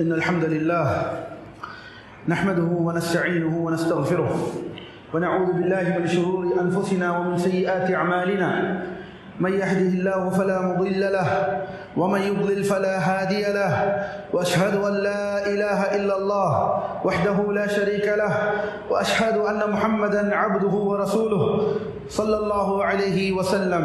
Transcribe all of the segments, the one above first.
إن الحمد لله نحمده ونستعينه ونستغفره ونعوذ بالله من شرور أنفسنا ومن سيئات أعمالنا. من يهده الله فلا مضل له ومن يضلل فلا هادي له وأشهد أن لا إله إلا الله وحده لا شريك له وأشهد أن محمدا عبده ورسوله صلى الله عليه وسلم.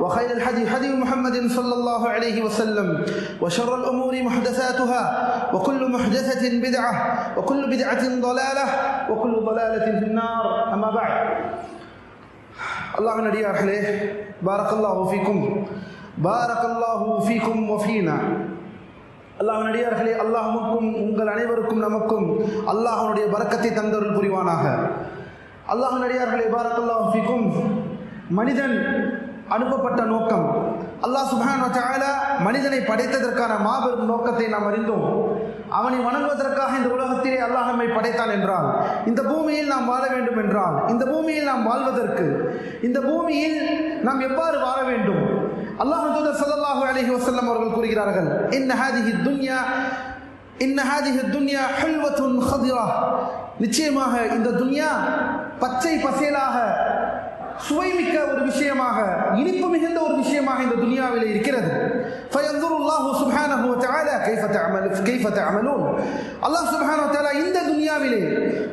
وخير الحديث حديث محمد صلى الله عليه وسلم وشر الامور محدثاتها وكل محدثه بدعه وكل بدعه ضلاله وكل ضلاله في النار اما بعد அல்லாஹ் நடிகார்களே பாரக்கல்லாஹு ஃபீக்கும் பாரக்கல்லாஹு ஃபீக்கும் வஃபீனா அல்லாஹ் நடிகார்களே அல்லாஹுக்கும் உங்கள் அனைவருக்கும் நமக்கும் அல்லாஹனுடைய பறக்கத்தை தந்தருள் புரிவானாக அல்லாஹ் நடிகார்களே பாரக்கல்லாஹு ஃபீக்கும் மனிதன் அனுப்பப்பட்ட நோக்கம். அல்லாஹ் சுபான் மனிதனை படைத்ததற்கான மாபெரும் நோக்கத்தை நாம் அறிந்தோம். அவனை வணங்குவதற்காக இந்த உலகத்திலே அல்லாஹ் நம்மை படைத்தான் என்றால் இந்த பூமியில் நாம் வாழ வேண்டும் என்றால் இந்த பூமியில் நாம் வாழ்வதற்கு இந்த பூமியில் நாம் எவ்வாறு வாழ வேண்டும்? அல்லாஹ் தூதர் சல்லாஹூ அலஹி வசல்லம் அவர்கள் கூறுகிறார்கள் இன்ன ஹாதிஹி துன்யா இன்ன ஹாதிஹி துன்யா ஹல்வத்துன் ஹதிரா நிச்சயமாக இந்த துன்யா பச்சை பசேலாக சுவைமிக்க ஒரு விஷயமாக இனிப்பு மிகுந்த ஒரு விஷயமாக இந்த துனியாவில் இருக்கிறது. அல்லாஹ் சுபஹான இந்த துனியாவிலே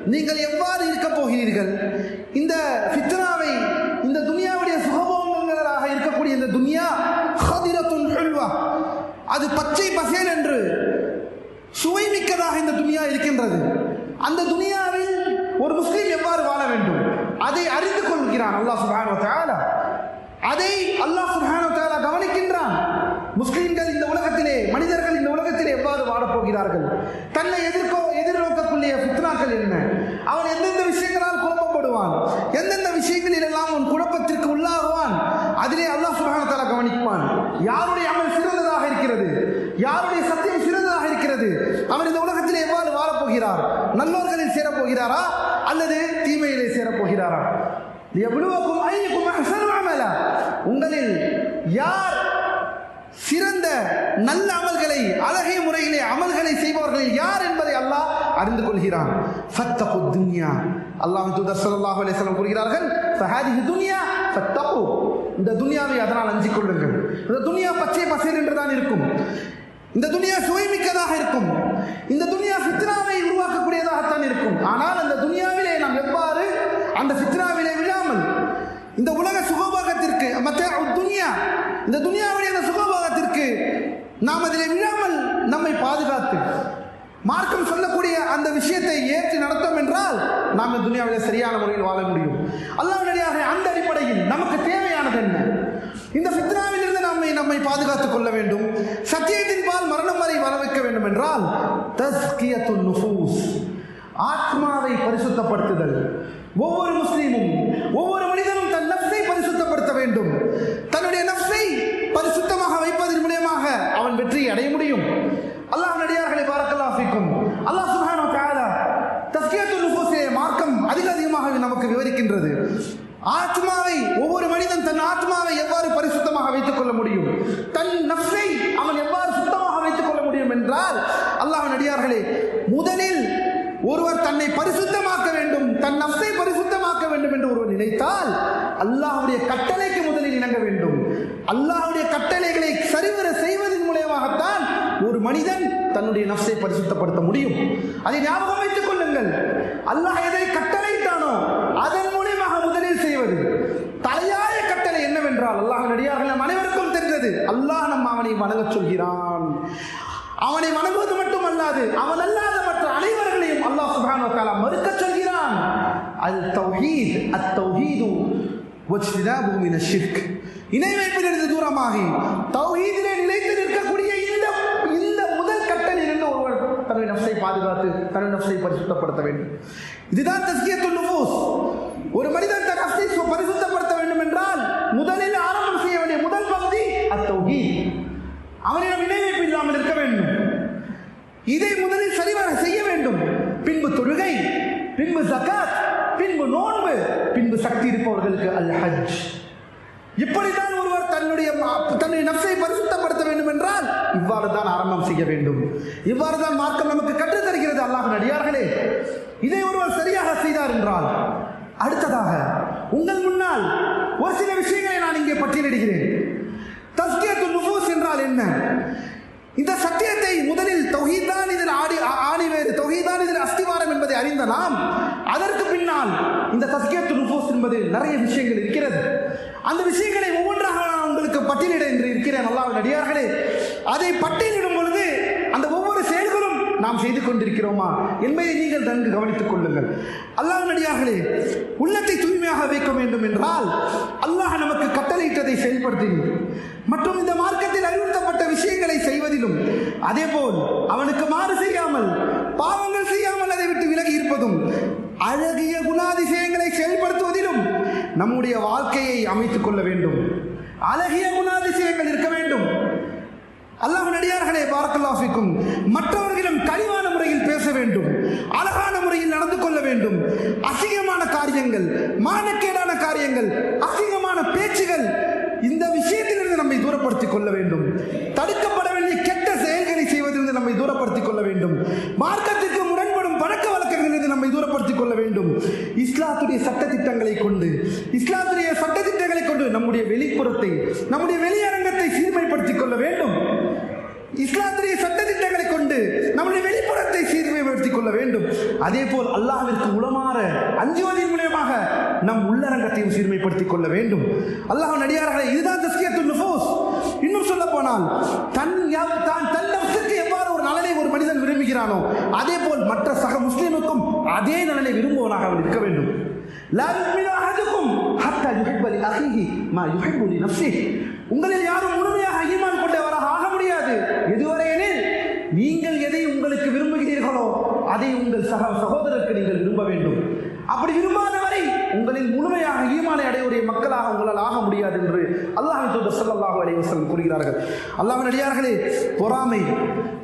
நீங்கள் எவ்வாறு இருக்க போகிறீர்கள்? இந்த ஃபித்னாவை இந்த துனியாவுடைய சுகபோகங்களாக இருக்கக்கூடிய இந்த துனியா அது பச்சை பசேல் என்று சுவை மிக்கதாக இந்த துனியா இருக்கின்றது. அல்லாஹ் சுபானோ தாலா அதை அல்லாஹ் சுபானோ தாலா கவனிக்கின்றான். முஸ்லீம்கள் இந்த உலகத்திலே மனிதர்கள் இந்த உலகத்திலே எவ்வாறு வாழப்போகிறார்கள்? தன்னை எதிர்க்கோ எதிர்நோக்கக்கூடிய புத்னாக்கள் என்ன? அவன் எந்தெந்த விஷயங்களால் குழப்பப்படுவான்? எந்தெந்த விஷயங்களில் எல்லாம் உன் குழப்பத்திற்கு உள்ளாகுவான்? அதிலே அல்லாஹ் சுபானோ தாலா கவனிப்பான். யாருடைய அமல் சிறந்ததாக இருக்கிறது? யாருடைய சத்தியம் சிறந்ததாக இருக்கிறது? அவன் இந்த உலகத்திலே எவ்வாறு வாழப்போகிறார்? நல்லோர்களில் சேரப்போகிறாரா? அல்லது எவ்வளவுக்கும் ஐயக்கும் அமலா. உங்களில் யார் சிறந்த நல்ல அமல்களை அழகிய முறையிலே அமல்களை செய்பவர்கள் யார் என்பதை அல்லாஹ் அறிந்து கொள்கிறான். ஃபத்தகு துன்யா. அல்லாஹ் தூதர் சல்லாஹ் அலைஹி வஸல்லம் கூறுகிறார்கள் ஃபஹாதிஹி துன்யா ஃபத்தகு இந்த துனியாவை அதனால் அஞ்சிக் கொள்ளுங்கள். இந்த துனியா பச்சை பசேல் என்று தான் இருக்கும். இந்த துனியா சுவைமிக்கதாக இருக்கும். இந்த துனியா ஃபித்னாவை உருவாக்கக்கூடியதாகத்தான் இருக்கும். ஆனால் அந்த துனியாவிலே நாம் எவ்வாறு அந்த ஃபித்னாவிலே இந்த உலக சுகோபாகத்திற்கு துனியா இந்த துனியாவுடைய அந்த சுகோபாகத்திற்கு நாம் அதில் விழாமல் நம்மை பாதுகாத்து மார்க்கம் சொல்லக்கூடிய அந்த விஷயத்தை ஏற்று நடத்தோம் என்றால் நாம் இந்த துனியாவில் சரியான முறையில் வாழ முடியும். அல்லாவுடையாக அந்த அடிப்படையில் நமக்கு தேவையானது என்ன? இந்த ஃபித்னாவில் நம்மை நம்மை பாதுகாத்துக் கொள்ள வேண்டும். சத்தியத்தின் பால் மரணம் வரை வர வைக்க வேண்டும் என்றால் தஸ்கியத்துல் நுஃபூஸ் ஆத்மாவை பரிசுத்தப்படுத்துதல். ஒவ்வொரு முஸ்லீமும் ஒவ்வொரு மனிதனும் தன் நப்சை பரிசு வேண்டும் தன்னுடைய நப்சை பரிசுத்தமாக வைப்பதன் மூலியமாக அவன் வெற்றியை அடைய முடியும் அல்லாஹ் நடிகார்களை பாரக்கல்லாஃபிக்கும் அல்லாஹ் சுஹானோ தாலா தஸ்கியத்துல் நுஃபூஸிலே மார்க்கம் அதிக அதிகமாக நமக்கு விவரிக்கின்றது ஆத்மாவை ஒவ்வொரு மனிதன் தன் ஆத்மாவை எவ்வாறு பரிசுத்தமாக வைத்துக் கொள்ள முடியும் தன் நப்சை அவன் எவ்வாறு சுத்தமாக வைத்துக் கொள்ள முடியும் என்றால் அல்லாஹ் நடிகார்களே முதலில் ஒருவர் தன்னை பரிசுத்தமாக்க வேண்டும் தன் நப்சை பரிசுத்தமாக்க வேண்டும் என்று ஒருவர் நினைத்தால் அல்லாஹுடைய கட்டளைக்கு முதலில் இணங்க வேண்டும் அல்லாஹுடைய கட்டளைகளை சரிவர செய்வதன் மூலயமாகத்தான் ஒரு மனிதன் தன்னுடைய நப்சை பரிசுத்தப்படுத்த முடியும். அதை ஞாபகம் வைத்துக் கொள்ளுங்கள். அல்லாஹ் எதை கட்டளையிட்டானோ அதன் மூலியமாக முதலில் செய்வது. தலையாய கட்டளை என்னவென்றால் அல்லாஹ் நடிகார்கள் நம் அனைவருக்கும் தெரிந்தது. அல்லாஹ் நம் அவனை வணங்கச் சொல்கிறான். அவனை வணங்குவது மட்டுமல்லாது அவன் அல்லாத மற்ற அனைவர்களையும் அல்லாஹ் சுபான் மறுக்க சொல்கிறான். அல் தௌஹீத் அத் தௌஹீது வஜ்தினாபு மின ஷிர்க் இணை வைப்பிலிருந்து தூரமாகி தௌஹீதிலே நிலைத்து தன்னுடைய நஃப்ஸை பாதுகாத்து தன்னுடைய நஃப்ஸை பரிசுத்தப்படுத்த வேண்டும். இதுதான் தஸ்கியத்துல் நுபூஸ் ஒரு மனிதன் தன் நஃப்ஸை பரிசுத்தப்படுத்த வேண்டும் என்றால் முதலில் ஆரம்பம் செய்ய வேண்டிய முதல் பகுதி அத்தௌஹீத். அவனிடம் இணைவைப்பு இல்லாமல் இருக்க வேண்டும். இதை முதலில் சரிவர செய்ய வேண்டும். பின்பு தொழுகை பின்பு ஜகாத் பின்பு நோன்பு பின்பு சக்தி இருப்பவர்களுக்கு அல் ஹஜ் இப்படித்தான் ஒரு தன்னுடைய தன்னுடைய நப்சை பரிசுத்தப்படுத்த வேண்டும் என்றால் இவ்வாறு தான் ஆரம்பம் செய்ய வேண்டும். இவ்வாறு தான் மார்க்கம் நமக்கு கற்றுத்தருகிறது அல்லாஹ் நடிகார்களே இதை ஒருவர் சரியாக செய்தார் என்றால் அடுத்ததாக உங்கள் முன்னால் ஒரு சில விஷயங்களை நான் இங்கே பட்டியலிடுகிறேன். தஸ்கியத்து நுபூஸ் என்றால் என்ன? இந்த சத்தியத்தை முதலில் தொகைதான் இதில் ஆடி ஆ- ஆணி வேறு தொகைதான் இதில் அஸ்திவாரம் என்பதை அறிந்த நாம் அதற்கு பின்னால் இந்த தஸ்கியத்து நுபோஸ் என்பது நிறைய விஷயங்கள் இருக்கிறது. அந்த விஷயங்களை ஒவ்வொன்றாக நான் உங்களுக்கு பட்டியலிட என்று இருக்கிறேன். அல்லாஹ் நடிகார்களே அதை பட்டியலிடும் பொழுது அந்த ஒவ்வொரு செயல்களும் நாம் செய்து கொண்டிருக்கிறோமா என்பதை நீங்கள் நன்கு கவனித்துக் கொள்ளுங்கள். அல்லாஹ் நடிகார்களே உள்ளத்தை தூய்மையாக வைக்க வேண்டும் என்றால் அல்லாஹ் நமக்கு கட்டளையிட்டதை செயல்படுத்துகிறது மற்றும் இந்த மார்க்கத்தில் அறிவுறுத்தப்பட்ட விஷயங்களை செய்வதிலும் அதேபோல் அவனுக்கு மாறு செய்யாமல் பாவங்கள் செய்யாமல் அதை விட்டு விலகி இருப்பதும் அழகிய குணாதிசயங்களை செயல்படுத்துவதிலும் நம்முடைய வாழ்க்கையை அமைத்துக் கொள்ள வேண்டும். அழகிய குணாதிசயங்கள் இருக்க வேண்டும். அல்லாஹ் நடிகார்களே மற்றவர்களிடம் கனிவான முறையில் பேச வேண்டும். அழகான முறையில் நடந்து கொள்ள வேண்டும். அசிங்கமான காரியங்கள் மானக்கேடான காரியங்கள் அசிங்கமான பேச்சுகள் இந்த விஷயத்திலிருந்து நம்மை தூரப்படுத்திக் கொள்ள வேண்டும். தடுக்கப்பட வேண்டிய கெட்ட செயல்களை செய்வதிலிருந்து நம்மை தூரப்படுத்திக் கொள்ள வேண்டும். மார்க்கத்திற்கு முரண்படும் பழக்க நம்மை தூரப்படுத்திக் கொள்ள வேண்டும். இஸ்லாத்துடைய சட்டத்திட்டங்களை கொண்டு இஸ்லாத்துடைய சட்டத்திட்டங்களை கொண்டு நம்முடைய வெளிப்புறத்தை நம்முடைய வெளியரங்கத்தை சீர்மைப்படுத்திக் கொள்ள வேண்டும். இஸ்லாத்துடைய சட்டத்திட்டங்களை கொண்டு நம்முடைய வெளிப்புறத்தை சீர்மைப்படுத்திக் கொள்ள வேண்டும். அதே போல் அல்லாஹ்விற்கு உளமாற அஞ்சுவதின் மூலியமாக நம் உள்ளரங்கத்தையும் சீர்மைப்படுத்திக் கொள்ள வேண்டும். அல்லாஹ் நடிகார்களை இதுதான் தஸ்கியத்துல் நுஃபூஸ். இன்னும் சொல்ல போனால் தன் தான் தன் ஒரு நலனை ஒரு மனிதன் விரும்புகிறானோ அதே போல் மற்ற சக முஸ்லிமுக்கும் அதே நலனை விரும்புவனாக அவன் இருக்க வேண்டும். உங்களில் யாரும் முழுமையாக ஈமான் கொண்டவராக ஆக முடியாது. எதுவரையெனில் நீங்கள் எதை உங்களுக்கு விரும்புகிறீர்களோ அதை உங்கள் சக சகோதரருக்கு நீங்கள் விரும்ப வேண்டும். அப்படி விரும்பாத வரை உங்களில் முழுமையாக ஈமானை அடையக்கூடிய மக்களாக உங்களால் ஆக முடியாது என்று அல்லாஹ் தூதர் சல்லாஹு அலைஹி கூறுகிறார்கள். அல்லாஹ்வின் அடியார்களே பொறாமை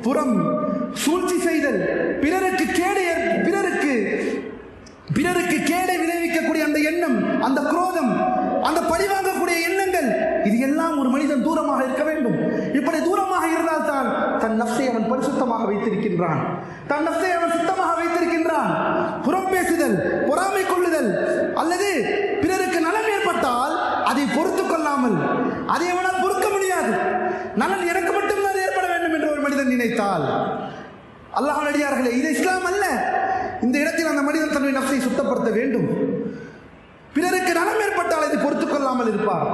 புறம் சூழ்ச்சி செய்தல் பிறருக்கு கேடு பிறருக்கு பிறருக்கு கேடை விளைவிக்கக்கூடிய அந்த எண்ணம் அந்த குரோதம் அந்த பழிவாங்கக்கூடிய எண்ணங்கள் எல்லாம் ஒரு மனிதன் தூரமாக இருக்க வேண்டும். இப்படி தூரமாக இருந்தால் தான் தன் நப்சை அவன் பரிசுத்தமாக வைத்திருக்கின்றான். தன் நப்சை அவன் சுத்தமாக வைத்திருக்கின்றான். புறம் பேசுதல் பொறாமை கொள்ளுதல் அல்லது பிறருக்கு நலம் ஏற்பட்டால் அதை பொறுத்து கொள்ளாமல் அதை அவனால் பொறுக்க முடியாது. நலன் எனக்கு மட்டும்தான் ஏற்பட வேண்டும் என்று ஒரு மனிதன் நினைத்தால் அல்லாஹ் நடிகார்களே இது இஸ்லாம் அல்ல. இந்த இடத்தில் அந்த மனிதன் தன்னுடைய நப்சை சுத்தப்படுத்த வேண்டும். பிறருக்கு நலம் ஏற்பட்டால் அதை பொறுத்துக் கொள்ளாமல் இருப்பார்.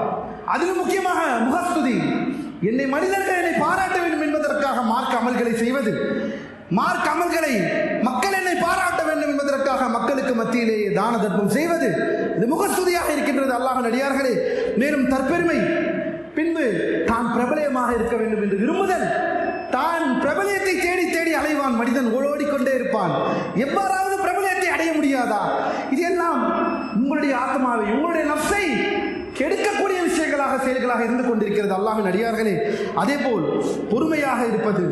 அதிலும் முக்கியமாக முகஸ்துதி. என்னை மனிதர்கள் என்னை பாராட்ட வேண்டும் என்பதற்காக மார்க் அமல்களை செய்வது. மார்க் அமல்களை மக்கள் என்னை பாராட்ட வேண்டும் என்பதற்காக மக்களுக்கு மத்தியிலேயே தான தர்மம் செய்வது. இது முகஸ்துதியாக இருக்கின்றது அல்லாஹ் நடிகார்களே மேலும் தற்பெருமை. பின்பு தான் பிரபலயமாக இருக்க வேண்டும் என்று விரும்புதல். தான் பிரபலயத்தை தேடி தேடி அலைவான் மனிதன் ஓடோடிக்கொண்டே இருப்பான். எவ்வாறாவது பிரபலயத்தை அடைய முடியாதா? இது எல்லாம் உங்களுடைய ஆத்மாவை உங்களுடைய நப்சை கெடுக்கக்கூடிய விஷயங்களாக செயல்களாக இருந்து கொண்டிருக்கிறது அல்லாஹின் அடியார்களே. அதே போல் பொறுமையாக இருப்பது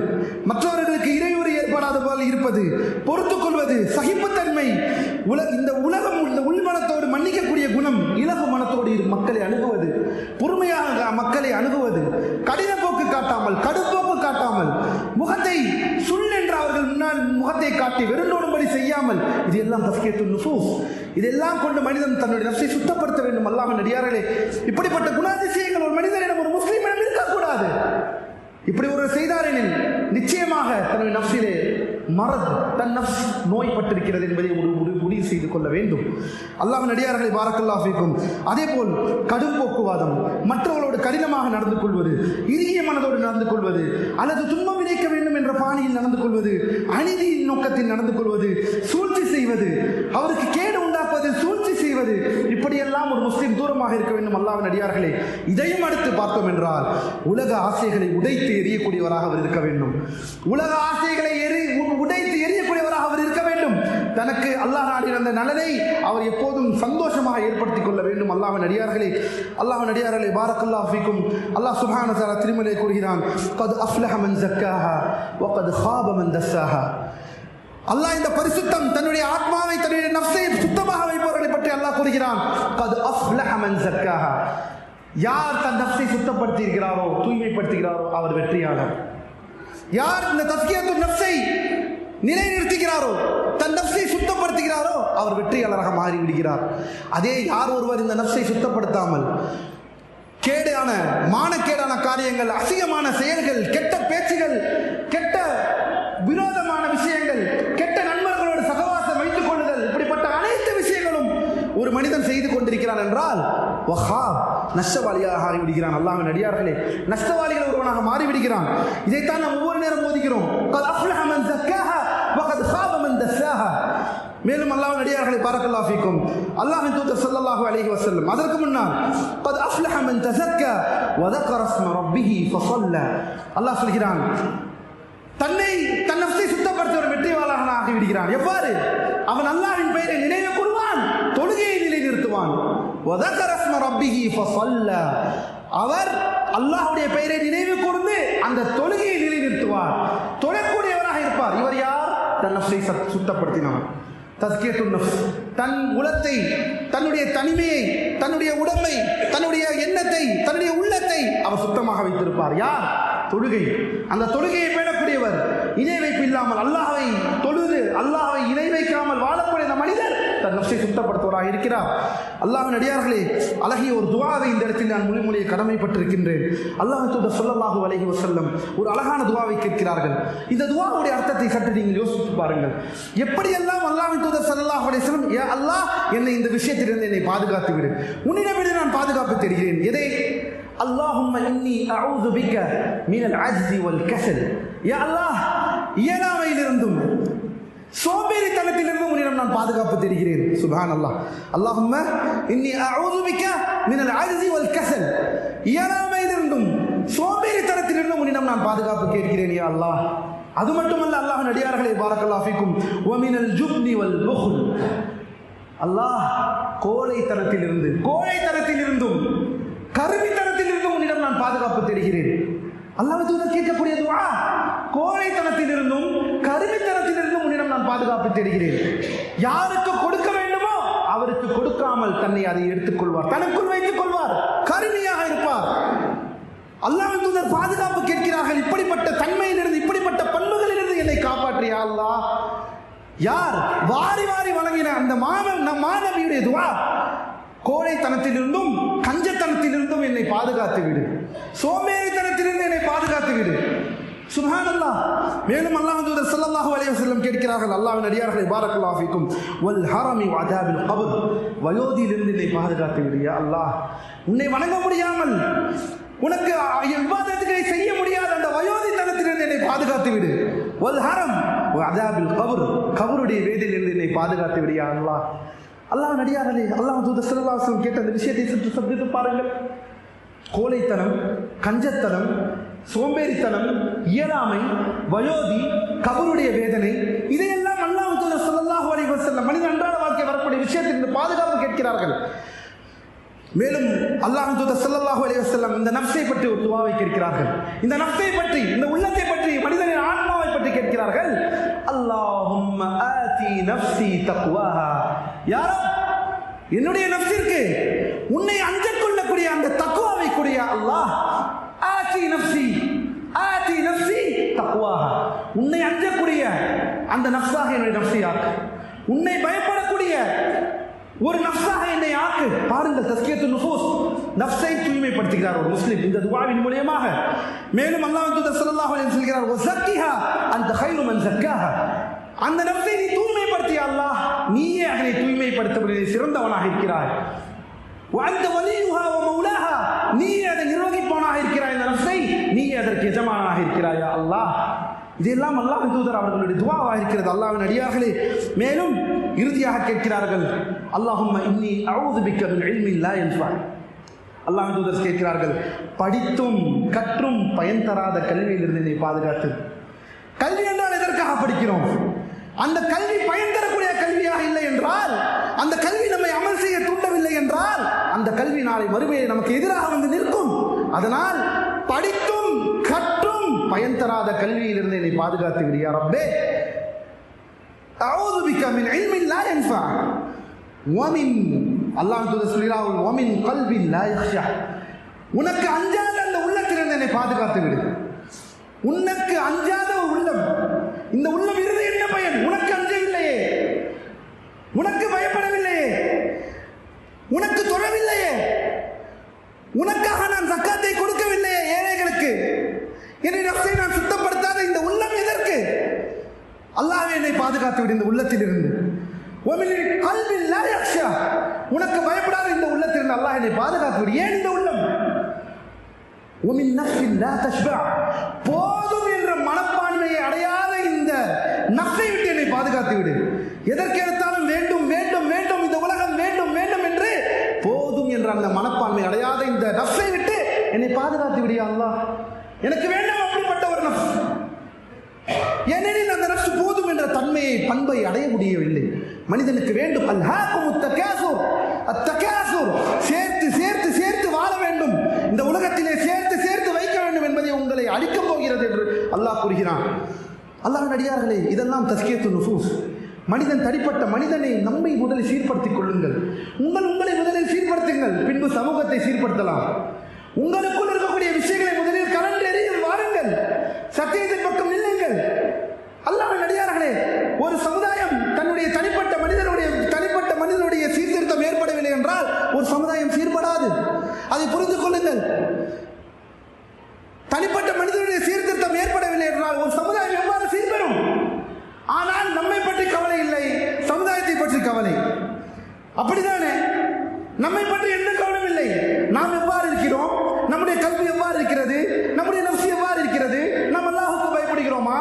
மற்றவர்களுக்கு இறையுறை ஏற்படாத போல் இருப்பது பொறுத்துக் கொள்வது சகிப்புத்தன்மை உல இந்த உலகம் இந்த உள்மனத்தோடு மன்னிக்கக்கூடிய குணம் இலக மனத்தோடு மக்களை அணுகுவது. பொறுமையாக மக்களை அணுகுவது. கடின போக்கு காட்டாமல் கடுப்போக்கு காட்டாமல் முகத்தை சுள் என்று அவர்கள் முன்னால் முகத்தை காட்டி வெறுண்டோடும்படி செய்யாமல் இது எல்லாம் தஸ்கேத்து நுஃபூஸ் இதெல்லாம் கொண்டு மனிதன் தன்னுடைய நப்சை சுத்தப்படுத்த வேண்டும். அல்லாஹ் நடிகார்களே இப்படிப்பட்ட குணாதிசயங்கள் ஒரு மனிதனிடம் ஒரு முஸ்லீமிடம் இருக்கக்கூடாது. இப்படி ஒரு செய்தாரெனில் நிச்சயமாக தன்னுடைய நப்சிலே மரத் தன் நப்ஸ் நோய்பட்டிருக்கிறது என்பதை ஒரு ஒரு முடிவு செய்து கொள்ள வேண்டும். அல்லாஹ் நடிகார்களை பாரக்கல்லா ஃபீக்கும். அதே போல் கடும் போக்குவாதம் மற்றவர்களோடு கடினமாக நடந்து கொள்வது இறுகிய மனதோடு நடந்து கொள்வது அல்லது துன்பம் விளைக்க வேண்டும் என்ற பாணியில் நடந்து கொள்வது அநீதியின் நோக்கத்தில் நடந்து கொள்வது சூழ்ச்சி செய்வது அவருக்கு கேடு உண்டாக்குவது சூழ்ச்சி செய்வது. இப்படியெல்லாம் ஒரு முஸ்லீம் தூரமாக இருக்க வேண்டும் அல்லாவின் அடியார்களே. இதையும் அடுத்து பார்த்தோம் என்றால் உலக ஆசைகளை உடைத்து எரியக்கூடியவராக அவர் இருக்க வேண்டும். உலக ஆசைகளை எரி உ- உடைத்து எரியக்கூடியவராக அவர் இருக்க வேண்டும். தனக்கு அல்லாஹ் நாடின அந்த நலனை அவர் எப்போதும் சந்தோஷமாக ஏற்படுத்திக் கொள்ள வேண்டும் அல்லாவின் அடியார்களே. அல்லாஹ் நடிகார்களே பாரக்கல்லா ஃபீக்கும். அல்லாஹ் சுஹான சாரா திருமலை கூறுகிறான் கது அஃப்லஹ மன் ஜக்காஹா வ கத் ஹாப மன் தஸ்ஸாஹா. அல்லாஹ் இந்த பரிசுத்தம் தன்னுடைய ஆத்மாவை தன்னுடைய நப்சை சுத்தமாக வைப்பவர்களை பற்றி அல்லாஹ் கூறுகிறான். கத் அஃப்லஹ மன் யார் தன் நப்சை சுத்தப்படுத்தி இருக்கிறாரோ தூய்மைப்படுத்துகிறாரோ அவர் வெற்றியாளர். யார் இந்த தஸ்கியத்து நப்சை நிலைநிறுத்துகிறாரோ தன் நப்சை சுத்தப்படுத்துகிறாரோ அவர் வெற்றியாளராக மாறிவிடுகிறார். அதே யார் ஒருவர் இந்த நப்சை சுத்தப்படுத்தாமல் கேடான மானக்கேடான காரியங்கள் அசிங்கமான செயல்கள் கெட்ட பேச்சுகள் கெட்ட விரோதம் ஒரு மனிதன் செய்து கொண்டிருக்கிறான் என்றால் வஹா நஷ்டவாளியாக ஆகிவிடுகிறான் அல்லாஹின் அடியார்களே நஷ்டவாளிகள் ஒருவனாக மாறிவிடுகிறான். இதைத்தான் நாம் ஒவ்வொரு நேரம் மோதிக்கிறோம் மேலும் அல்லாஹ் நடிகார்களை பாரக்கல்லா ஃபீக்கும். அல்லாஹின் தூதர் சல்லல்லாஹு அலைஹி வஸல்லம் அதற்கு முன்னால் பத் அஃப்லஹ மன் தஸக்க வ தகர ஸ்ம ரப்பிஹி ஃபஸல்ல. அல்லாஹ் சொல்கிறான் தன்னை தன்னத்தை சுத்தப்படுத்திய ஒரு வெற்றிவாளனாக ஆகிவிடுகிறான். எவ்வாறு? அவன் அல்லாஹ்வின் பெயரை நினைவு கூர்ந்து தொழுகையை நிலைநிறுத்துவான். அவர் அல்லாஹுடைய பெயரை நினைவு கூர்ந்து அந்த தொழுகையை நிலைநிறுத்துவார். தொழக்கூடியவராக இருப்பார். இவர் யார்? தன் நஃப்ஸை சுத்தப்படுத்தினவர் தன் உலத்தை தன்னுடைய தனிமையை தன்னுடைய உடம்பை தன்னுடைய எண்ணத்தை தன்னுடைய உள்ளத்தை அவர் சுத்தமாக வைத்திருப்பார். யார்? தொழுகை. அந்த தொழுகையை பேடக்கூடியவர் இணை வைப்பு இல்லாமல் அல்லாஹை தொழுது அல்லாஹை இணை வைக்காமல் வாழக்கூடிய மனிதர் தன் நஃப்ஸை சுத்தப்படுத்துவராக இருக்கிறார். அல்லாஹின் அடியார்களே அழகிய ஒரு துவாவை இந்த இடத்தில் நான் மொழிமொழியை கடமைப்பட்டிருக்கின்றேன். அல்லாஹ் தூதர் சொல்லல்லாஹு அலைஹி வசல்லம் ஒரு அழகான துவாவை கேட்கிறார்கள். இந்த துவாவுடைய அர்த்தத்தை சற்று நீங்கள் யோசித்து பாருங்கள். எப்படியெல்லாம் அல்லாஹின் தூதர் ஸல்லல்லாஹு அலைஹி ஏ அல்லாஹ் என்னை இந்த விஷயத்திலிருந்து என்னை பாதுகாத்து விடு உன்னிடமிருந்து நான் பாதுகாப்பு தெரிகிறேன் எதை? அல்லாஹும் இன்னி அவுது பிக்க மினல் அஜ்தி வல் கசல் யா அல்லாஹ் இயலாமையிலிருந்தும் சோம்பேறித்தனத்திலிருந்து உன்னிடம் நான் பாதுகாப்பு தெரிகிறேன் சுபான் அல்லாஹ் அல்லாஹும் இன்னி அஊது மினல் அரிசி வல் கசல் இயலாமையிலிருந்தும் சோம்பேறித்தனத்திலிருந்து உன்னிடம் நான் பாதுகாப்பு கேட்கிறேன் யா அல்லாஹ். அது மட்டுமல்ல அல்லாஹ் நடிகார்களை பாரக்கல்லா ஃபீக்கும். வமினல் ஜுப்னி வல் புஹுல் அல்லாஹ் கோழைத்தனத்திலிருந்து கோழைத்தனத்திலிருந்தும் கருமித்தனத்திலிருந்தும் உன்னிடம் நான் பாதுகாப்பு தெரிகிறேன் அல்லாஹ் தூதர் கேட்கக்கூடிய துவா கோழைத்தனத்திலிருந்தும் கரு பாதுகாப்பு தெரிகிறேன் யாருக்கு கொடுக்க வேண்டுமோ அவருக்கு கொடுக்காமல் தன்னை அதை எடுத்துக்கொள்வார். தனக்குள் வைத்துக் கொள்வார் கருமையாக இருப்பார். அல்லாஹ் தூதர் பாதுகாப்பு கேட்கிறார்கள். இப்படிப்பட்ட தன்மையிலிருந்து இப்படிப்பட்ட பண்புகளிலிருந்து என்னை காப்பாற்றியா அல்லா யார்? வாரி வாரி வழங்கின அந்த மாணவன் நம் மாணவியுடைய துவா. கோழைத்தனத்திலிருந்தும் கஞ்சத்தனத்திலிருந்தும் என்னை பாதுகாத்து விடு. சோம்பேறித்தனத்திலிருந்து என்னை பாதுகாத்து விடு. சுப்ஹான் அல்லாஹ் மேலும் அல்லாஹ் வந்து சல்லாஹு அலைய செல்லம் கேட்கிறார்கள் அல்லாவின் அடியார்களை பாரக்கல்லாஃபிக்கும் வல் ஹரமி வாஜாபில் கபர். வயோதியிலிருந்து என்னை பாதுகாத்து விடியா அல்லாஹ்? உன்னை வணங்க முடியாமல் உனக்கு விவாதத்துகளை செய்ய முடியாத அந்த வயோதி வயோதித்தனத்திலிருந்து என்னை பாதுகாத்து விடு வல் ஹரம் அதாபில் கபர். கபருடைய வேதியிலிருந்து என்னை பாதுகாத்து விடியா அல்லாஹ் அல்லாஹ் நடிகார்களே அல்லாஹ் தூத சிறுவாசம் கேட்ட அந்த விஷயத்தை சுற்று சந்தித்து பாருங்கள் கோழைத்தனம் கஞ்சத்தனம் சோம்பேறித்தனம் இயலாமை வயோதி கபருடைய வேதனை இதையெல்லாம் அல்லாஹ் தூதர் ஸல்லல்லாஹு அலைஹி வஸல்லம் மனித அன்றாட வாழ்க்கை வரக்கூடிய விஷயத்திலிருந்து பாதுகாப்பு கேட்கிறார்கள். மேலும் அல்லாஹ் தூதர் ஸல்லல்லாஹு அலைஹி இந்த நப்சை பற்றி ஒரு துவாவை கேட்கிறார்கள். இந்த நப்சை பற்றி இந்த உள்ளத்தை பற்றி மனிதனின் ஆன்மாவை பற்றி கேட்கிறார்கள். அல்லாஹும் ஆதி நப்சி தக்குவாஹா யாரோ என்னுடைய நப்சிற்கு உன்னை அஞ்சக் கொள்ளக்கூடிய அந்த தக்குவாவை கூடிய அல்லாஹ் ஆத்தி நப்சி ஆத்தி நப்சி தக்குவாக உன்னை அஞ்சக்கூடிய அந்த நப்சாக என்னுடைய நப்சி ஆக்கு. உன்னை பயப்படக்கூடிய ஒரு நஃப்ஸாக என்னை ஆக்கு. பாருங்கள் தஸ்கியத்து நுஃபூஸ் நப்சை தூய்மைப்படுத்துகிறார் ஒரு முஸ்லீம். இந்த துவாவின் மூலியமாக மேலும் அல்லாஹ் தூதர் ஸல்லல்லாஹு அலைஹி வஸல்லம் சொல்கிறார் அந்த கைரு மன் அந்த நப்சை நீ தூய்மைப்படுத்திய அல்லாஹ் நீயே அதனை தூய்மைப்படுத்தக்கூடிய சிறந்தவனாக இருக்கிறாய். அந்த வலியுஹா மௌலாஹா நீ அதை நிர்வகிப்பவனாக இருக்கிறாய் இந்த நீ அதற்கு எஜமானாக இருக்கிறாயா அல்லாஹ். இதெல்லாம் அல்லாஹ் தூதர் அவர்களுடைய துவாவாக இருக்கிறது. அல்லாவின் அடியார்களே மேலும் இறுதியாக கேட்கிறார்கள் அல்லாஹும்ம இன்னி அவுது பிக்க இல்மின் என்றார் அல்லாஹ் தூதர் கேட்கிறார்கள் படித்தும் கற்றும் பயன் தராத கல்வியிலிருந்து நீ பாதுகாத்து. கல்வி என்றால் எதற்காக படிக்கிறோம்? அந்த கல்வி பயன் தரக்கூடிய கல்வியாக இல்லை என்றால் அந்த கல்வி நம்மை அமல் செய்ய தூண்டவில்லை என்றால் அந்த கல்வி நாளை மறுமையை நமக்கு எதிராக வந்து நிற்கும். அதனால் படித்தும் கற்றும் பயன் தராத கல்வியிலிருந்து என்னை பாதுகாத்து விடியா ரப்பே. அவுது லா யன்ஃபா. வமின் அல்லாஹ் தூதர் சொல்கிறார்கள் வமின் கல்வின் லா உனக்கு அஞ்சாத அந்த உள்ளத்திலிருந்து என்னை பாதுகாத்து விடு. உனக்கு அஞ்சாத உள்ளம். இந்த உள்ளம் இருந்து என்ன பயன் உனக்கு அஞ்சவில்லையே உனக்கு பயப்படவில்லையே உனக்கு தொழவில்லையே உனக்காக நான் சக்காத்தை கொடுக்கவில்லையே ஏழைகளுக்கு. என்னை நப்சை நான் சுத்தப்படுத்தாத இந்த உள்ளம் எதற்கு? அல்லாவே என்னை பாதுகாத்து விடு இந்த உள்ளத்திலிருந்து. இருந்து உனக்கு பயப்படாத இந்த உள்ளத்திலிருந்து அல்லாஹ் என்னை பாதுகாத்து விடு ஏன் இந்த உள்ளம்? போதும் என்ற மனப்பான் அடையாத இந்த நஃபை விட்டு என்னை பாதுகாத்து விடு எதற்கு எடுத்தாலும் வேண்டும் வேண்டும் வேண்டும் இந்த உலகம் வேண்டும் வேண்டும் என்று போதும் என்ற அந்த மனப்பான்மை அடையாத இந்த நஃபை விட்டு என்னை பாதுகாத்து விடியா அல்லாஹ். எனக்கு வேண்டாம் அப்படிப்பட்ட ஒரு நஃப். ஏனெனில் அந்த நஃப்ஸ் போதும் என்ற தன்மையை பண்பை அடைய முடியவில்லை. மனிதனுக்கு வேண்டும். அல்ஹாக்கும் அத்தகாசூர் அத்தகாசூர் சேர்த்து சேர்த்து சேர்த்து வாழ வேண்டும். இந்த உலகத்திலே சேர்த்து சேர்த்து வைக்க வேண்டும் என்பதை உங்களை அழிக்கப் போகிறது என்று அல்லாஹ் கூறுகிறான். அல்லாஹ் நடிகார்களே இதெல்லாம் தஸ்கேத்து நுசூஸ். மனிதன் தனிப்பட்ட மனிதனை நம்மை முதலில் சீர்படுத்திக் கொள்ளுங்கள். உங்கள் உங்களை முதலில் சீர்படுத்துங்கள். பின்பு சமூகத்தை சீர்படுத்தலாம். உங்களுக்குள் இருக்கக்கூடிய விஷயங்களை முதலில் கலந்து எறியில் வாருங்கள். சத்தியத்தின் பக்கம் நில்லுங்கள். அல்லாஹ் நடிகார்களே ஒரு சமுதாயம் தன்னுடைய தனிப்பட்ட மனிதனுடைய தனிப்பட்ட மனிதனுடைய சீர்திருத்தம் ஏற்படவில்லை என்றால் ஒரு சமுதாயம் சீர்படாது. அதை புரிந்து கொள்ளுங்கள். தனிப்பட்ட மனிதனுடைய சீர்திருத்தம் ஏற்படவில்லை என்றால் ஒரு சமுதாயம் எவ்வாறு சீர்பெறும்? ஆனால் நம்மை பற்றி கவலை இல்லை சமுதாயத்தை பற்றி கவலை. அப்படிதானே நம்மை பற்றி எந்த கவனம் இல்லை நாம் எவ்வாறு இருக்கிறோம் நம்முடைய கல்வி எவ்வாறு இருக்கிறது நம்முடைய நப்சி எவ்வாறு இருக்கிறது நாம் அல்லாஹுக்கு பயப்படுகிறோமா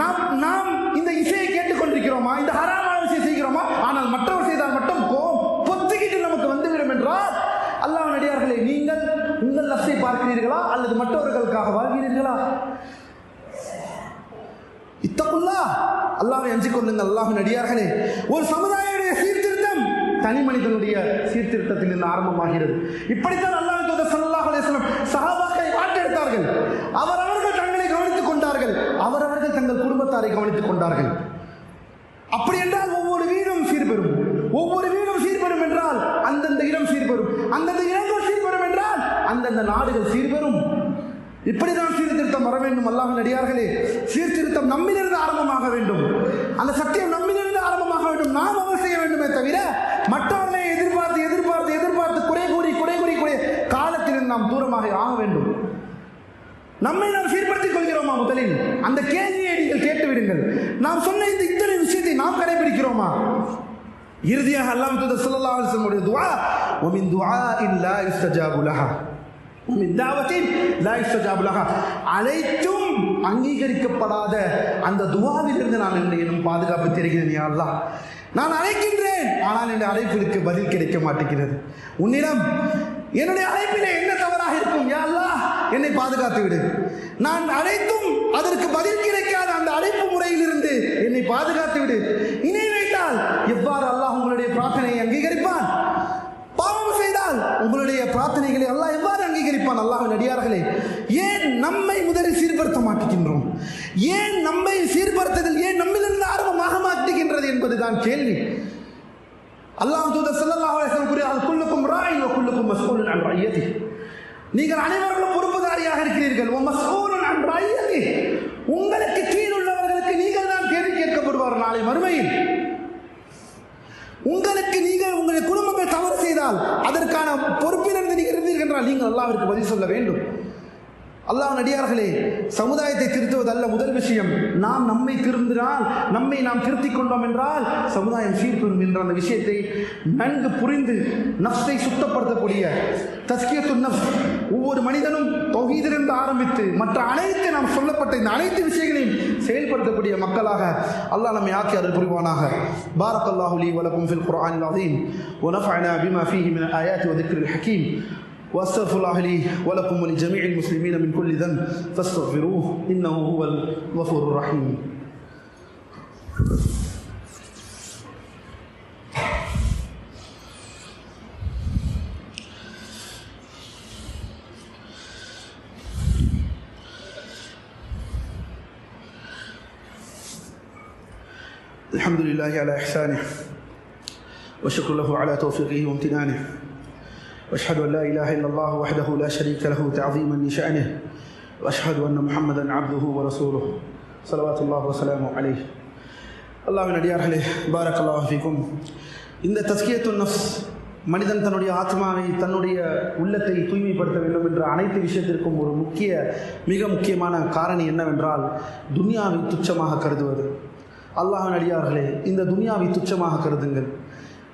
நாம் நாம் இந்த இசையை கேட்டுக்கொண்டிருக்கிறோமா இந்த ஹராமான விஷயம் செய்கிறோமா ஆனால் மற்றவர் செய்தால் மட்டும் கோம் பொத்துக்கிட்டு நமக்கு வந்துவிடும் என்றால் அல்லாஹ் நடிகார்களே நீங்கள் உங்கள் நப்சை பார்க்கிறீர்களா அல்லது மற்றவர்களுக்காக வாழ்கிறீர்களா இத்தகுல்லா இருந்த அல்லாஹ் நடிகார்களே ஒரு சமுதாய சீர்திருத்தம் தனி மனிதனுடைய சீர்திருத்தத்தில் இருந்து ஆரம்பமாகிறது. இப்படித்தான் அல்லாஹ் தூதர் ஸல்லல்லாஹு அலைஹி வஸல்லம் சஹாபாக்களை வாட்டெடுத்தார்கள் அவரவர்கள் தங்களை கவனித்துக் கொண்டார்கள். அவரவர்கள் தங்கள் குடும்பத்தாரை கவனித்துக் கொண்டார்கள். அப்படி என்றால் ஒவ்வொரு வீடும் சீர்பெறும் ஒவ்வொரு வீடும் சீர்பெறும் என்றால் அந்தந்த இடம் சீர்பெறும் அந்தந்த இடங்கள் சீர்பெறும் என்றால் அந்தந்த நாடுகள் சீர்பெறும் இப்படிதான் சீர்திருத்தம் வர வேண்டும் அல்லாஹ் நடிகார்களே சீர்திருத்தம் நம்மிலிருந்து ஆரம்பமாக வேண்டும். அந்த சத்தியம் நம்மிலிருந்து ஆரம்பமாக வேண்டும். நாம் அவர் செய்ய வேண்டுமே தவிர மற்றவர்களை எதிர்பார்த்து எதிர்பார்த்து எதிர்பார்த்து குறை கூறி குறை கூறி குறை காலத்திலிருந்து நாம் தூரமாக ஆக வேண்டும். நம்மை நாம் சீர்படுத்திக் கொள்கிறோமா முதலில்? அந்த கேள்வியை நீங்கள் கேட்டுவிடுங்கள் நாம் சொன்ன இந்த இத்தனை விஷயத்தை நாம் கடைபிடிக்கிறோமா? இறுதியாக அல்லாஹ் சொல்லலாம் துவா ஒமின் துவா இல்லா இஸ்தஜாபுலஹா அனைத்தும் அங்கீகரிக்கப்படாத அந்த துவாவிலிருந்து நான் என்னை பாதுகாப்பு தெரிகிறேன் யாழ்லா நான் அழைக்கின்றேன் ஆனால் என்னுடைய அழைப்பிற்கு பதில் கிடைக்க மாட்டேங்கிறது. உன்னிடம் என்னுடைய அழைப்பிலே என்ன தவறாக இருக்கும் யாழ்லா என்னை பாதுகாத்து விடு. நான் அழைத்தும் அதற்கு பதில் கிடைக்காத அந்த அழைப்பு முறையிலிருந்து என்னை பாதுகாத்து விடு. இணை வைத்தால் எவ்வாறு அல்லாஹ் உங்களுடைய பிரார்த்தனையை அங்கீகரிப்பான் அல்லாஹ் நடிகார்களே ஏன் நம்மை முதலில் சீர்படுத்த மாட்டுகின்றோம்? ஏன் நம்மை சீர்படுத்துதல் ஏன் நம்மிலிருந்து ஆர்வமாக மாற்றுகின்றது என்பதுதான் கேள்வி. அல்லாஹ் தூத ஸல்லல்லாஹு அலைஹி வஸல்லம் ராய் குல்லுக்கும் ராயின் வ நீங்கள் அனைவரும் பொறுப்புதாரியாக இருக்கிறீர்கள். வ மஸ்ஊலுன் அன் ரய்யதி உங்களுக்கு கீழ் உள்ளவர்களுக்கு நீங்கள் தான் கேள்வி கேட்கப்படுவார் நாளை மறுமையில் உங்களுக்கு நீங்கள் உங்களுடைய குடும்பங்கள் தவறு செய்தால் அதற்கான பொறுப்பிலிருந்து நீங்கள் இருந்தீர்கள் என்றால் நீங்கள் அல்லாவிற்கு பதில் சொல்ல வேண்டும். அல்லாஹ் நடிகார்களே சமுதாயத்தை திருத்துவதல்ல முதல் விஷயம் நாம் நம்மை திருந்தினால் நம்மை நாம் திருத்திக் கொண்டோம் என்றால் சமுதாயம் சீர்பெறும் என்ற அந்த விஷயத்தை நன்கு புரிந்து நஃப்ஸை சுத்தப்படுத்தக்கூடிய தஸ்கியத்து நஃப் ஒவ்வொரு மனிதனும் தொகையிலிருந்து ஆரம்பித்து மற்ற அனைத்து நாம் சொல்லப்பட்ட இந்த அனைத்து விஷயங்களையும் செயல்படுத்தக்கூடிய மக்களாக அல்லாஹ் நம்மை ஆக்கி அருள் புரிவானாக. பாரத் அல்லாஹுலி வலக்கும் ஃபில் குரான் அலீம் ஒனஃபனா பிமா ஃபீஹி மின் ஆயாத் ஹக்கீம் واستغفر الله لي ولكم ولجميع المسلمين من كل ذنب فاستغفروه إنه هو الغفور الرحيم. الحمد لله على إحسانه وشكر له على توفيقه وامتنانه. واشهد ان لا اله الا الله وحده لا شريك له تعظيما لشانه واشهد ان محمدا عبده ورسوله صلوات الله وسلامه عليه அல்லாஹ்வின் அடியார்களே பாரக் அல்லாஹ் ஃபீக்கும் இந்த தஸ்கியத்து நஃப்ஸ் மனிதன் தன்னுடைய ஆத்மாவை தன்னுடைய உள்ளத்தை தூய்மைப்படுத்த வேண்டும் என்ற அனைத்து விஷயத்திற்கும் ஒரு முக்கிய மிக முக்கியமான காரணி என்னவென்றால் துனியாவை துச்சமாக கருதுவது அல்லாஹ்வின் அடியார்களே இந்த துனியாவை துச்சமாக கருதுங்கள்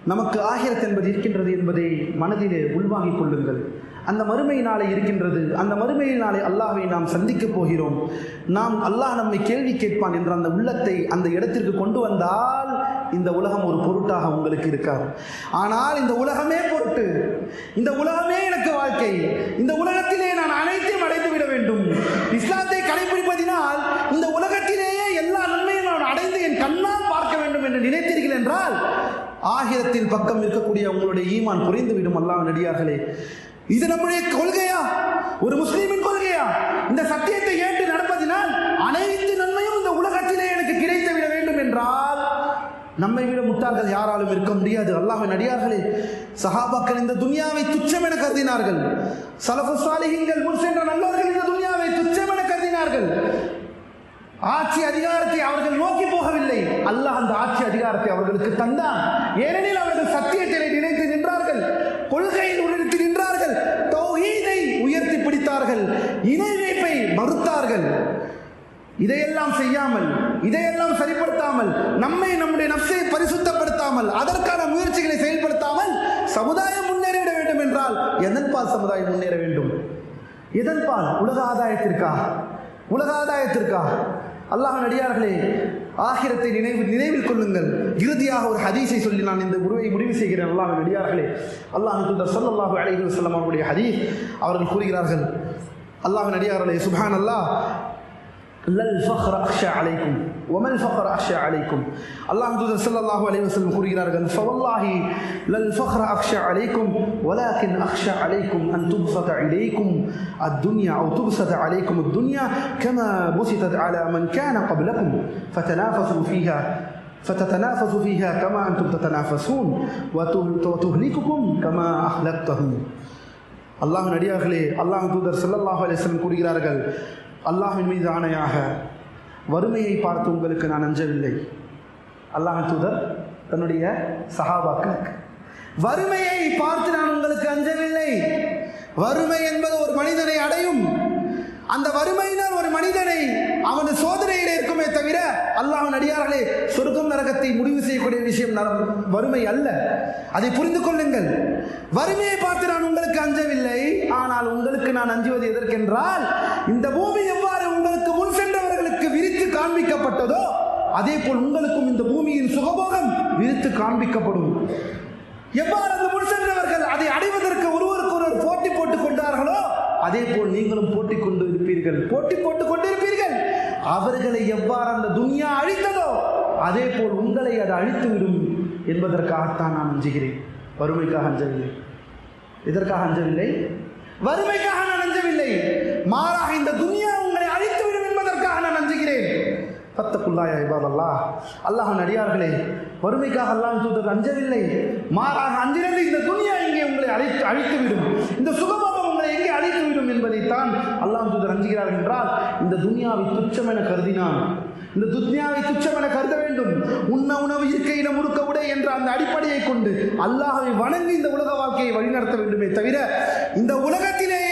நமக்கு ஆகிரத் என்பது இருக்கின்றது என்பதை மனதிலே உள்வாங்கிக் கொள்ளுங்கள். அந்த மறுமை நாளை இருக்கின்றது அந்த மறுமை நாளை அல்லாஹை நாம் சந்திக்கப் போகிறோம். நாம் அல்லாஹ் நம்மை கேள்வி கேட்பான் என்ற அந்த உள்ளத்தை அந்த இடத்திற்கு கொண்டு வந்தால் இந்த உலகம் ஒரு பொருட்டாக உங்களுக்கு இருக்காது. ஆனால் இந்த உலகமே பொருட்டு இந்த உலகமே எனக்கு வாழ்க்கை இந்த உலகத்திலே நான் அனைத்தையும் அடைந்து விட வேண்டும். இஸ்லாத்தை கடைபிடிப்பதினால் இந்த உலகத்திலேயே எல்லா நன்மையும் நான் அடைந்து என் கண்ணால் பார்க்க வேண்டும் என்று நினைத்தீர்கள் என்றால் ஆகிரத்தின் பக்கம் இருக்கக்கூடிய உங்களுடைய ஈமான் குறைந்துவிடும் அல்லாஹ் நடிகார்களே. இது நம்முடைய கொள்கையா? ஒரு முஸ்லீமின் கொள்கையா? இந்த சத்தியத்தை ஏற்று நடப்பதினால் அனைத்து நன்மையும் இந்த உலகத்திலே எனக்கு கிடைத்து விட வேண்டும் என்றால் நம்மை விட முட்டாள்கள் யாராலும் இருக்க முடியாது. அல்லாஹ் நடிகார்களே சஹாபாக்கள் இந்த துனியாவை துச்சம் என கருதினார்கள். சலஃபு சாலிஹின்கள் முன் சென்ற நல்லவர்கள் இந்த துனியாவை துச்சம் என கருதினார்கள். ஆட்சி அதிகாரத்தை அவர்கள் நோக்கி போகவில்லை. அல்லாஹ் அந்த ஆட்சி அதிகாரத்தை அவர்களுக்கு தந்தான். ஏனெனில் அவர்கள் சத்தியத்தை நினைத்து நின்றார்கள். கொள்கையில் உணர்த்தி நின்றார்கள். தௌஹீதை உயர்த்தி பிடித்தார்கள். இணை வைப்பை மறுத்தார்கள். இதையெல்லாம் செய்யாமல் இதையெல்லாம் சரிப்படுத்தாமல் நம்மை நம்முடைய நப்சை பரிசுத்தப்படுத்தாமல் அதற்கான முயற்சிகளை செயல்படுத்தாமல் சமுதாயம் முன்னேறிவிட வேண்டும் என்றால் எதன்பால் சமுதாயம் முன்னேற வேண்டும்? எதன்பால் உலக ஆதாயத்திற்கா? உலக ஆதாயத்திற்கா? அல்லாஹ் நடிகார்களே ஆகிரத்தை நினைவு நினைவில் கொள்ளுங்கள். இறுதியாக ஒரு ஹதீஸை சொல்லி நான் இந்த உருவை முடிவு செய்கிறேன் அல்லாஹ் நடிகார்களே அல்லாஹ் தூதர் சொல்லல்லாஹு அலைஹி வஸல்லம் அவருடைய ஹதீஸ் அவர்கள் கூறுகிறார்கள் அல்லாஹ் நடிகார்களே சுபான் அல்லாஹ் لا الفخر أخشى عليكم وما الفخر أخشى عليكم الله தூதர் ஸல்லல்லாஹு அலைஹி வஸல்லம் கூறுகிறார்கள் فوالله لا الفخر أخشى عليكم ولكن أخشى عليكم أن تبسط إليكم الدنيا أو تبسط عليكم الدنيا كما بسطت على من كان قبلكم فتنافسوا فيها فتتنافسوا فيها كما أنتم تتنافسون وتهلككم كما أهلكتهم அல்லாஹ் நடிகார்களே அல்லாஹ் தூதர் ஸல்லல்லாஹு அலைஹி வஸல்லம் கூறுகிறார்கள் அல்லாஹின் மீது ஆணையாக வறுமையை பார்த்து உங்களுக்கு நான் அஞ்சவில்லை. அல்லாஹ் தூதர் தன்னுடைய சகாபாக்களுக்கு வறுமையை பார்த்து நான் உங்களுக்கு அஞ்சவில்லை. வறுமை என்பது ஒரு மனிதனை அடையும். அந்த வறுமையினால் ஒரு மனிதனை அவனது சோதனையில் தவிர அல்லாஹ் அடியார்களே சொர்க்கம் நரகத்தை முடிவு செய்யக்கூடிய விஷயம் வறுமை அல்ல. அதை புரிந்து கொள்ளுங்கள். வறுமையை பார்த்து நான் உங்களுக்கு அஞ்சவில்லை. ஆனால் உங்களுக்கு நான் அஞ்சுவது எதற்கென்றால் இந்த பூமி எவ்வாறு உங்களுக்கு முன் சென்றவர்களுக்கு விரித்து காண்பிக்கப்பட்டதோ அதே போல் உங்களுக்கும் இந்த பூமியின் சுகபோகம் விரித்து காண்பிக்கப்படும். எவ்வாறு அந்த முன் சென்றவர்கள் அதை அடைவதற்கு ஒருவருக்கு ஒருவர் போட்டி போட்டுக் கொண்டார்களோ அதே போல் நீங்களும் போட்டி கொண்டு இருப்பீர்கள். போட்டி போட்டுக் கொண்டிருப்பீர்கள். அவர்களை எவ்வாறு அந்த துனியா அழித்ததோ அதே போல் உங்களை அது அழித்துவிடும் என்பதற்காகத்தான் நான் அஞ்சுகிறேன். வறுமைக்காக அஞ்சவில்லை. இதற்காக அஞ்சவில்லை? வறுமைக்காக நான் அஞ்சவில்லை. மாறாக இந்த துனியா உங்களை அழித்துவிடும் என்பதற்காக நான் அஞ்சுகிறேன். பத்தக்குள்ளாயா இபாதல்லா. அல்லாஹ் அடியார்களே வறுமைக்காக அல்லாஹ் தூதர் அஞ்சவில்லை. மாறாக அஞ்சிலிருந்து இந்த துனியா இங்கே உங்களை அழைத்து அழித்துவிடும். இந்த சுகமா உங்களை என்பதைத்தான் அல்லாஹ் தூதர் அஞ்சுகிறார் என்றால் இந்த துனியாவை துச்சம் என கருதினான். இந்த துன்யாவை துச்சம் என கருத வேண்டும். உண்ண உணவு இருக்கையில முறுக்க உடை என்ற அந்த அடிப்படையை கொண்டு அல்லாஹை வணங்கி இந்த உலக வாழ்க்கையை வழிநடத்த வேண்டுமே தவிர இந்த உலகத்திலேயே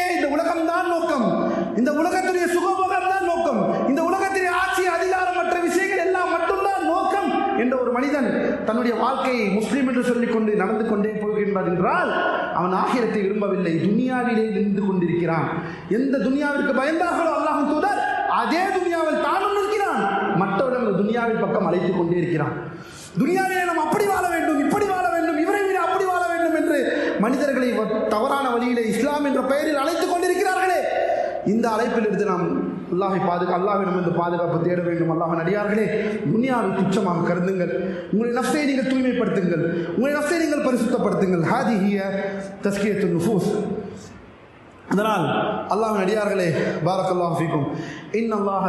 தன்னுடைய வாழ்க்கையை முஸ்லீம் என்று சொல்லிக்கொண்டு நடந்து கொண்டே போகின்றார் என்றால் அவன் ஆகிரத்தை விரும்பவில்லை. துனியாவிலே நின்று கொண்டிருக்கிறான். எந்த துனியாவிற்கு பயந்தார்களோ அல்லாஹும் தூதர் அதே துனியாவில் தானும் நிற்கிறான். மற்றவர்கள் துனியாவின் பக்கம் அழைத்துக் கொண்டே இருக்கிறான். துனியாவிலே நாம் அப்படி வாழ வேண்டும் இப்படி வாழ வேண்டும் இவரை விட அப்படி வாழ வேண்டும் என்று மனிதர்களை தவறான வழியிலே இஸ்லாம் என்ற பெயரில் அழைத்துக் கொண்டிருக்கிறார்களே. இந்த அழைப்பிலிருந்து நாம் அல்லாஹை பாதுகா அல்லாஹ்விடம் இருந்து பாதுகாப்பு தேட வேண்டும் அல்லாஹ் அடியார்களே துனியாவை துச்சமாக கருதுங்கள் உங்களுடைய நஃப்ஸை நீங்கள் தூய்மைப்படுத்துங்கள் உங்களுடைய நஃப்ஸை நீங்கள் பரிசுத்தப்படுத்துங்கள் ஹாதிஹிய தஸ்கியத்து நுஃபூஸ் அதனால் அல்லாஹ்வின் அடியார்களே பாரக்கல்லாஹு ஃபீக்கும் இன் அல்லாஹ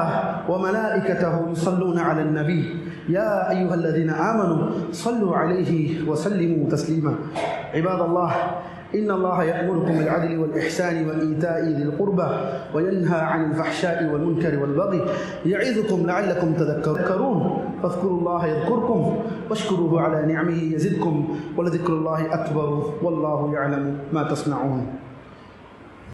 வ மலாயிகத்தஹு யுஸல்லூன அலன் நபி யா அய்யுஹல்லதீன ஆமனு ஸல்லு அலைஹி வ சல்லிமு தஸ்லீமா இபாதல்லாஹ் إن الله يأمركم بالعدل والإحسان وإيتاء ذي القربى وينهى عن الفحشاء والمنكر والبغي يعظكم لعلكم تذكرون. فاذكروا الله يذكركم واشكروه على نعمه يزدكم ولذكر الله أكبر والله يعلم ما تصنعون.